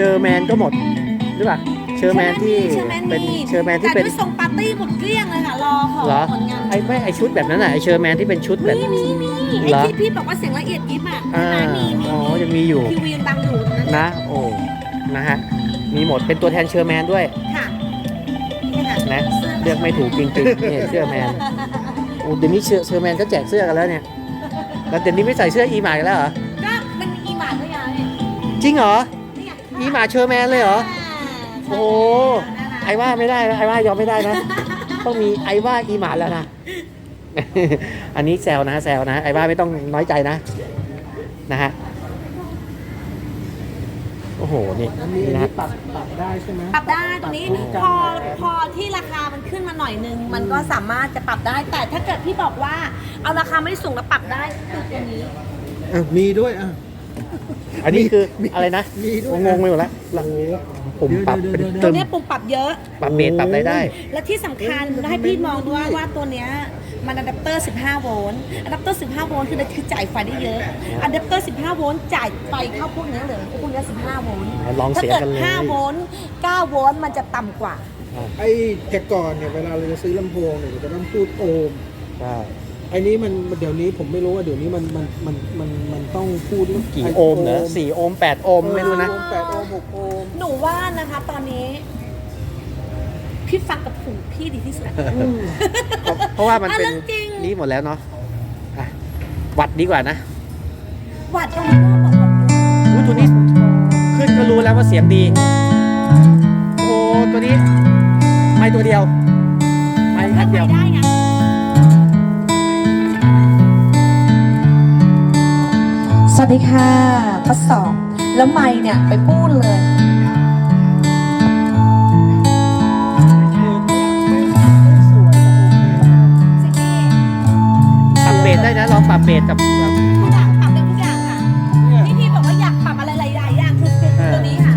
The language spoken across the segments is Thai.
เชอร์แมนก็หมดหรือเปล่าเชอร์แมนที่เชอร์แมนเป็นมีเชอร์แมนที่แต่เป็นด้วยทรงปาร์ตี้หมดเกลี้ยงเลยค่ะรอของเหรอผลงานไอ้ไม่ไอชุดแบบนั้นอะไอเชอร์แมนที่เป็นชุดแบบ มีมีมีเหรอไอ้ที่พี่บอกว่าเสียงละเอียดยิบอะอ่าใช่ไหมมีมีอ๋อยังมีอยู่ทีวียังดังอยู่ตรงนั้นนะโอ้นะฮะมีหมดเป็นตัวแทนเชอร์แมนด้วยค่ะนี่ค่ะนะเลือกไม่ถูกจริงๆเนี่ยเสื้อแมนโอ้เดี๋ยวนี้เชอเชอร์แมนก็แจกเสื้อกันแล้วเนี่ยแล้วเดี๋ยวนี้ไม่ใส่เสื้ออีหมาอีกแล้วเหรอก็มันมีอีหมาด้วยไงจริงเหรอนี่ไง อีหมาเชอร์แมนเลยเหรอใช่โอ้โหไอว่าไม่ได้นะไอว่ายอมไม่ได้นะ ต้องมีไอว่าอีหมาแล้วนะ อันนี้แซวนะแซวนะ ไอว่าไม่ต้องน้อยใจนะ นะฮะ โอ้โห นี่อันนี้นี่อันนะนี้ฮะ ปรับปรับได้ใช่ไหมปรับได้ตรงนี้ปรับพอได้พอที่ราคามันขึ้นมาหน่อยนึง มันก็สามารถจะปรับได้ แต่ถ้าเกิดพี่บอกว่าเอาราคาไม่สูงแล้วปรับได้คือตัวนี้ อะมีด้วยอะ อันนี้คือมีอะไรนะมีด้วย งงๆไปหมดแล้วโอ้โหปุ่มปรับเดี๋ยวเป็นเดี๋ยวเดี๋ยวตัตึวมเนี้ยปุ่มปรับเยอะ ปรับเบสปรับอะไรได้ และที่สำคัญให้พี่มองด้วยว่าตัวเนี้ยมันอะแดปเตอร์ 15 โวลต์อะแดปเตอร์ 15 โวลต์คือคือจ่ายไฟได้เยอะอะแดปเตอร์ 15 โวลต์จ่ายไฟเข้าพวกเนี้ยเลยพวกเนี้ย15 โวลต์ลองถ้าเสียงเกิด กันเลย 5 โวลต์ 9 โวลต์มันจะต่ำกว่า ไอ้แต่ก่อนเนี่ยเวลาเราจะซื้อลำโพงเนี่ยเราจะต้องพูดโอห์มใช่ ไอ้นี้มันเดี๋ยวนี้ผมไม่รู้ว่าเดี๋ยวนี้มันมันมันมันมันต้องพูดเรื่องกี่โอห์มเหรอสี่โอห์มแปดโอห์มไม่รู้นะ โอห์แปดโอห์มหกโอห์มหนูว่านะคะ ตอนนี้ พี่ฟังกับผูพี่ดีที่สุดเพราะว่ามันอะเป็นเรื่องจริง นี่หมดแล้วเนาะอะวัดดีกว่านะวัดตรงนี้ก็บอกว่าอุ้ยตัวนี้ขึ้นก็รู้แล้วว่าเสียงดี โอ้ตัวนี้ ไม่ตัวเดียว ไม่เลือัอกนไปเดียวได้ไง สวัสดีค่ะทดสอบแล้วไมค์เนี่ยไปพูดเลยปรับเบสได้นะลองปรับเบสกับทุกอย่างปรับได้ทุกอย่างค่ะที่พี่บอกว่าอยากปรับอะไรหลายๆอย่างคือคือตัวนี้ค่ะ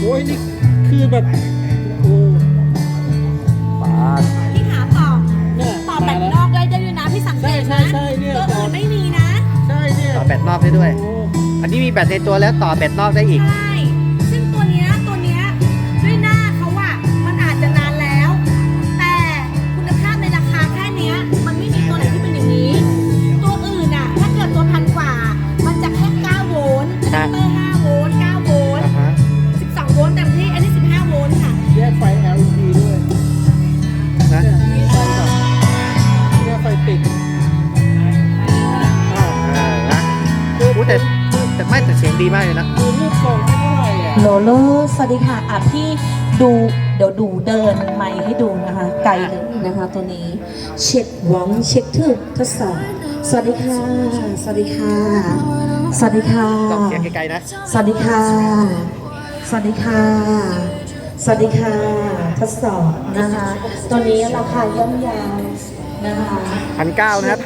โอ้ยนี่คือแบบ แบตในตัวแล้วต่อแบตนอกได้อีก ดีมากเลยนะคือรูปทรงไม่เท่าไหร่อะโลโลสวัสดีค่ะอะพี่ดูเดี๋ยวดูเดินไมค์ให้ดูนะคะ ไกลเลยนะคะตัวนี้เช็คหวังเช็คทึกทดสอบสวัสดีค่ะ สวัสดีค่ะ สวัสดีค่ะต้องเสียงไกลๆนะ สวัสดีค่ะ สวัสดีค่ะ สวัสดีค่ะทดสอบนะคะตัวนี้ราคาย่อมเยาวนะคะพันเก้านะครับ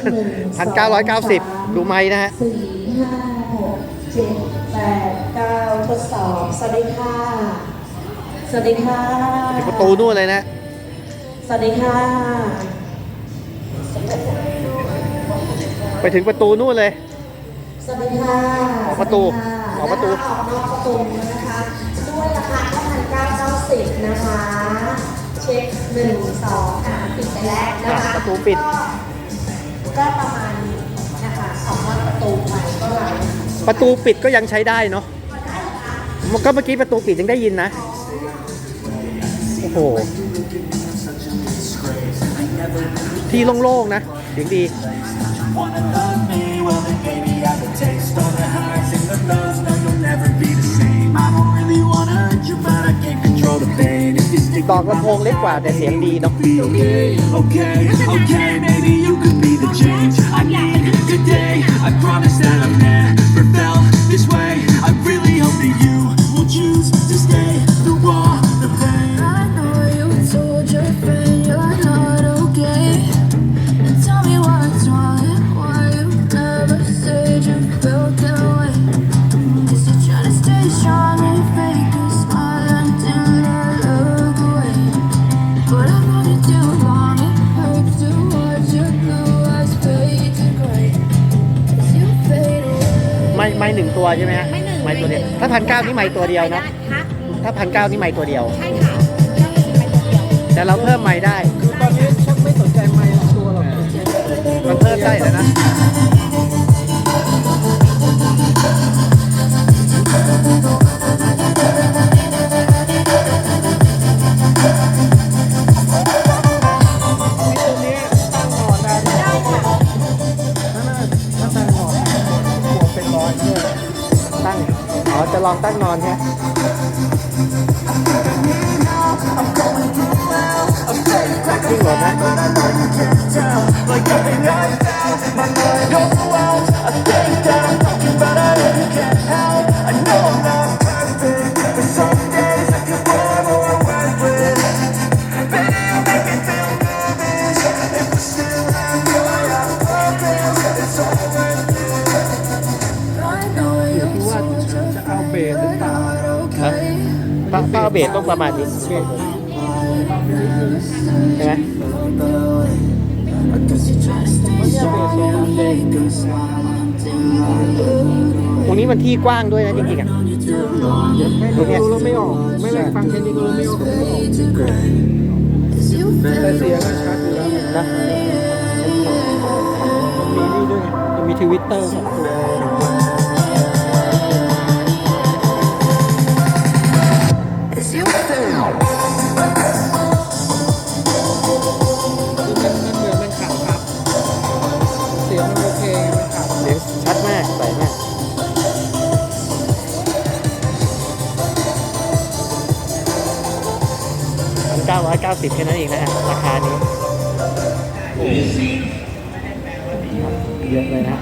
พันเก้าร้อยเก้าสิบดูไม้นะฮะสี่ห้าหกเจ็ด แปดเก้าทดสอบ สวัสดีค่ะ สวัสดีค่ะถึงประตูนู่นเลยนะ สวัสดีค่ะ ไปถึงประตูนู่นเลย สวัสดีค่ะออกประตูสวัสดีค่ะออกประตู ออกนอกประตูนะคะ ด้วยราคาแค่พันเก้าเก้าสิบนะคะ เช็คหนึ่งสองอะปิดไปแล้วนะคะอะประตูปิดก็ก็ประมาณนี้นะคะออกนอกประตูไปก็หลาย ประตูปิดก็ยังใช้ได้เนาะก็เมื่อกี้ประตูปิดยังได้ยินนะ โอ้โห ที่โล่งๆนะเสียงดีดอกลำโพงเล็กกว่าแต่เสียงดีเนาะ ตัวใช่ไหมฮะไม่หนึ่งไม้ตัวเดียวถ้าพันเก้านี่ไม้ตัวเดียวนะฮะถ้าพันเก้านี่ไม้ตัวเดียว ใช่ค่ะเรามีสิบใบตัวเดียวแต่เราเพิ่มไม้ได้ คือตอนนี้ชักไม่สนใจไม้ตัวหรอกมันเพิ่มได้แล้วนะ นอนใช่ เอาเบสต้องประมาณนี้เบสใช่ไหม Cause you try to stay strong and make a smile until ตรงนี้มันที่กว้างด้วยนะจริงๆอะไม่รู้แล้วไม่ออก ไม่ได้ฟังแค่นี้ก็รู้ไม่ออก fade to gray As you แต่ fade เสียงก็ชัดอยู่แล้วนะมีนี่ด้วยไงมันมีทวิตเตอร์สองตัว มันมันเหมือนมันขับครับ เสียงมันโอเคมันขับเสียงชัดมากใสมากพันเก้าร้อยเก้าสิบแค่นั้นเองนะฮะราคานี้โอ้เยอะเลยนะ